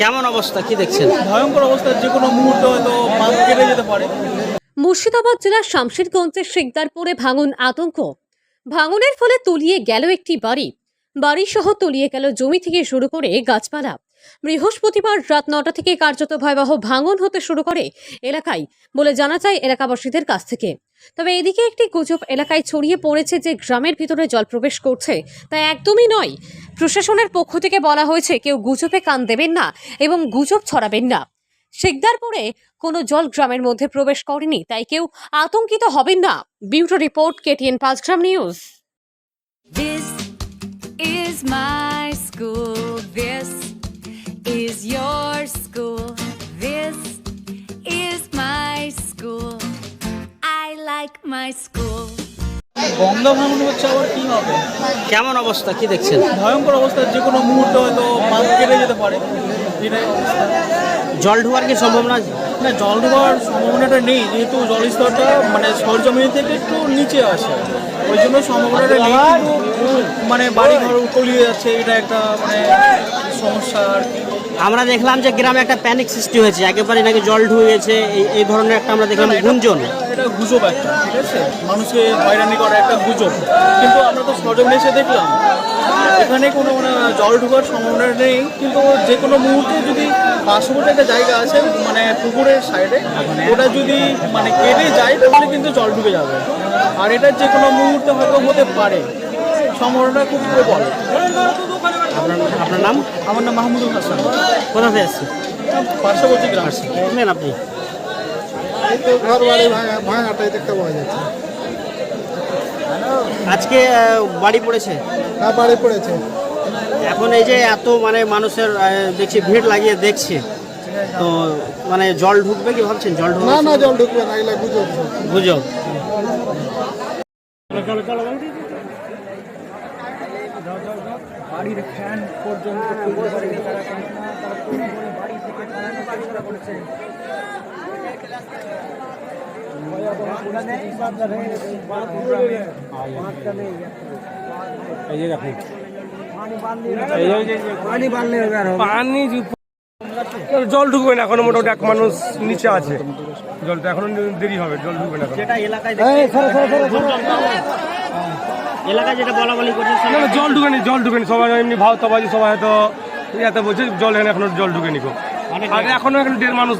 কেমন অবস্থা? কি দেখছেন? ভয়ঙ্কর অবস্থা যে কোনো মুহূর্তে হয়তো বাঁধ কেটে যেতে পারে। মুর্শিদাবাদ জেলার শামশেরগঞ্জের শিকদারপুরে ভাঙন আতঙ্ক। ভাঙনের ফলে তলিয়ে গেল একটি বাড়ি। বাড়ি সহ তলিয়ে গেল জমি থেকে শুরু করে গাছপালা। বৃহস্পতিবার রাত নটা থেকে কার্যত ভয়াবহ ভাঙন হতে শুরু করে এলাকায় বলে জানা যায় এলাকাবাসীদের কাছ থেকে। তবে এদিকে একটি গুজব এলাকায় ছড়িয়ে পড়েছে যে গ্রামের ভিতরে জল প্রবেশ করছে, তা একদমই নয়। প্রশাসনের পক্ষ থেকে বলা হয়েছে কেউ গুজবে কান দেবেন না এবং গুজব ছড়াবেন না। শিকদারপুরে কোনো জল গ্রামের মধ্যে প্রবেশ করেনি, তাই কেউ আতঙ্কিত হবেন না। Bureau report KTN Panchgram news. This is my school. This is your school. This is my school. I like my school. Bangabhaban হচ্ছে আবার কি হবে কেমন অবস্থা কি দেখছেন ভয়ঙ্কর অবস্থা যে কোনো মুহূর্তে হয়তো বাঁধ কেটে যেতে পারে। জল ঢোকার কি সম্ভাবনা আছে? না, জল ঢোকার সম্ভাবনাটা নেই, যেহেতু জল স্তরটা মানে সরজমিন থেকে একটু নিচে আসে। ওই জন্য সম্ভাবনাটা নেই মানে বাড়ি ঘর তলিয়ে যাচ্ছে, এটা একটা মানে সমস্যা আর কি। আমরা দেখলাম যে গ্রামে একটা প্যানিক সৃষ্টি হয়েছে একেবারে নাকি জল ঢুকেছে এই ধরনের একটা আমরা দেখলাম গুঞ্জন। এটা গুজব একটা ঠিক আছে? মানুষকে হয়রানি করা একটা গুজব। কিন্তু আমরা তো সরজমিনে এসে দেখলাম এখানে কোনো মানে জল ঢোকার সম্ভাবনা নেই কিন্তু যে কোনো মুহূর্তে যদি পার্শ্ববর্তী একটা জায়গা আছে মানে পুকুরের সাইডে ওটা যদি মানে কেটে যায় তাহলে কিন্তু জল ঢুকে যাবে। আর এটা যে কোনো মুহূর্তে হয়তো হতে পারে। সম্ভাবনাটা খুব প্রবল। আপনার আপনার নাম? আমার নাম মাহমুদুল হাসান। কোথা থেকে আসছে পার্শ্ববর্তী গ্রাম। শুনলেন আপনি? এই তো ঘর বাড়ি ভাঙা ভাঙাটাই দেখতে পাওয়া যাচ্ছে। আজকে বাড়ি পড়েছে? হ্যাঁ বাড়ি পড়েছে। এখন এই যে এত মানে মানুষের দেখছি ভিড় লাগিয়ে দেখছে। তো মানে জল ঢুকবে কি ভাবছেন? জল না ঢুকবে না জল ঢুকবে না এগুলা গুজব। গুজব। বাড়ির ফ্যান পর্যন্ত খুলতে পারেনি তারা তারা বাড়ি থেকে পরিষ্কার করেছে। পানি জল ঢুকবে না এখনও মোটামুটি এক মানুষ নিচে আছে। জলটা এখনও দেরি হবে জল ঢুকবে না। এলাকায় এলাকায় যেটা বলা বলি করছে না, না, জল ঢুকেনি জল ঢুকেনি সবাই এমনি ভাও তবাজি সবাই হয়তো এত বলছে জল এখানে এখনও জল ঢুকেনি খুব আর এখনও এখানে দেড় মানুষ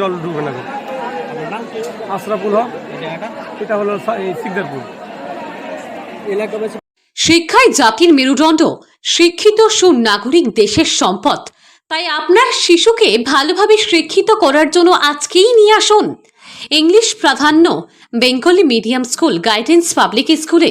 জল ঢুকে না আশরাফুল হক। এটা হলো সিকদারপুর। শিক্ষাই জাতির মেরুদণ্ড শিক্ষিত সুনাগরিক দেশের সম্পদ। তাই আপনার শিশুকে ভালোভাবে শিক্ষিত করার জন্য আজকেই নিয়ে আসুন। ইংলিশ প্রাধান্য Bengali medium school guidance public স্কুলে।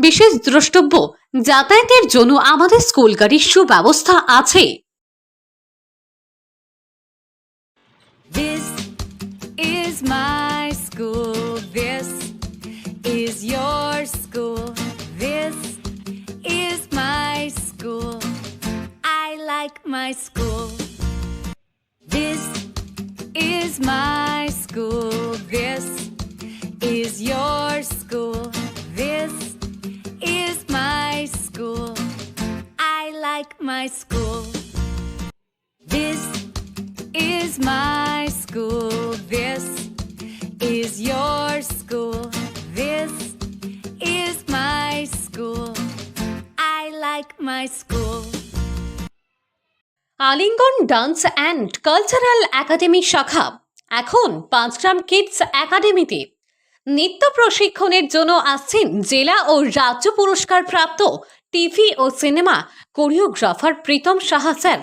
বিশেষ দ্রষ্টব্য যাতায়াতের জন্য আমাদের স্কুল গাড়ির সুব্যবস্থা আছে। Is your school. My school. This is my school. This is your school. This is my school. I like my school. Alingan dance and cultural academy শাখা, এখন পাঁচগ্রাম কিডস একাডেমিতে নৃত্য প্রশিক্ষণের জন্য আসছেন জেলা ও রাজ্য পুরস্কার প্রাপ্ত টিভি ও cinema choreographer Pritam Saha sir.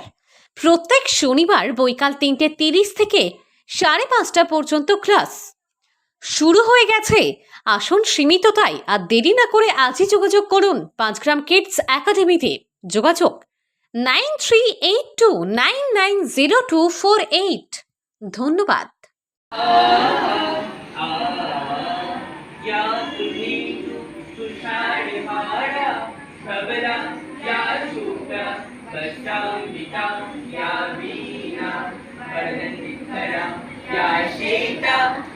প্রত্যেক শনিবার বৈকাল তিনটে তিরিশ থেকে সাড়ে পাঁচটা পর্যন্ত ক্লাস। শুরু হয়ে গেছে। আসন সীমিত তাই আর দেরি না করে আজই যোগাযোগ করুন পাঁচগ্রাম কিডস একাডেমিতে। যোগাযোগ nine three eight two nine nine zero two four eight. ধন্যবাদ।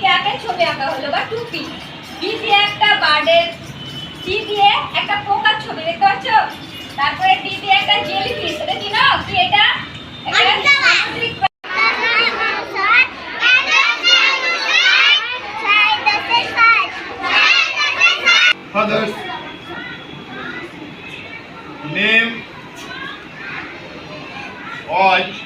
ক্যাপের ছবি আঁকা হলো বা টুপি। বি দিয়ে একটা বার্ডের সি দিয়ে একটা পোকার ছবি দেখতে পাচ্ছ? তারপরে ডি দিয়ে একটা জেলি ফিশ এটা কি না? কি এটা? একটা সামুদ্রিক Name. Age.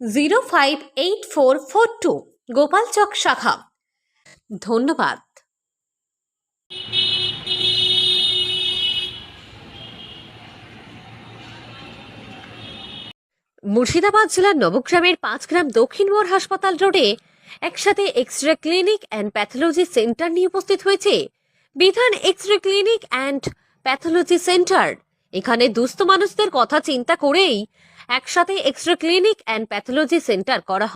Zero five eight four four two Gopalchak শাখা। ধন্যবাদ। মুর্শিদাবাদ জেলার নবগ্রামের পাঁচগ্রাম দক্ষিণ মোড় হাসপাতাল রোডে একসাথে X ray clinic and pathology centre নিয়ে উপস্থিত হয়েছে বিধান X ray clinic and pathology centre. এখানে দুস্থ মানুষদের কথা চিন্তা করেই একসাথে extra clinic and pathology centre করা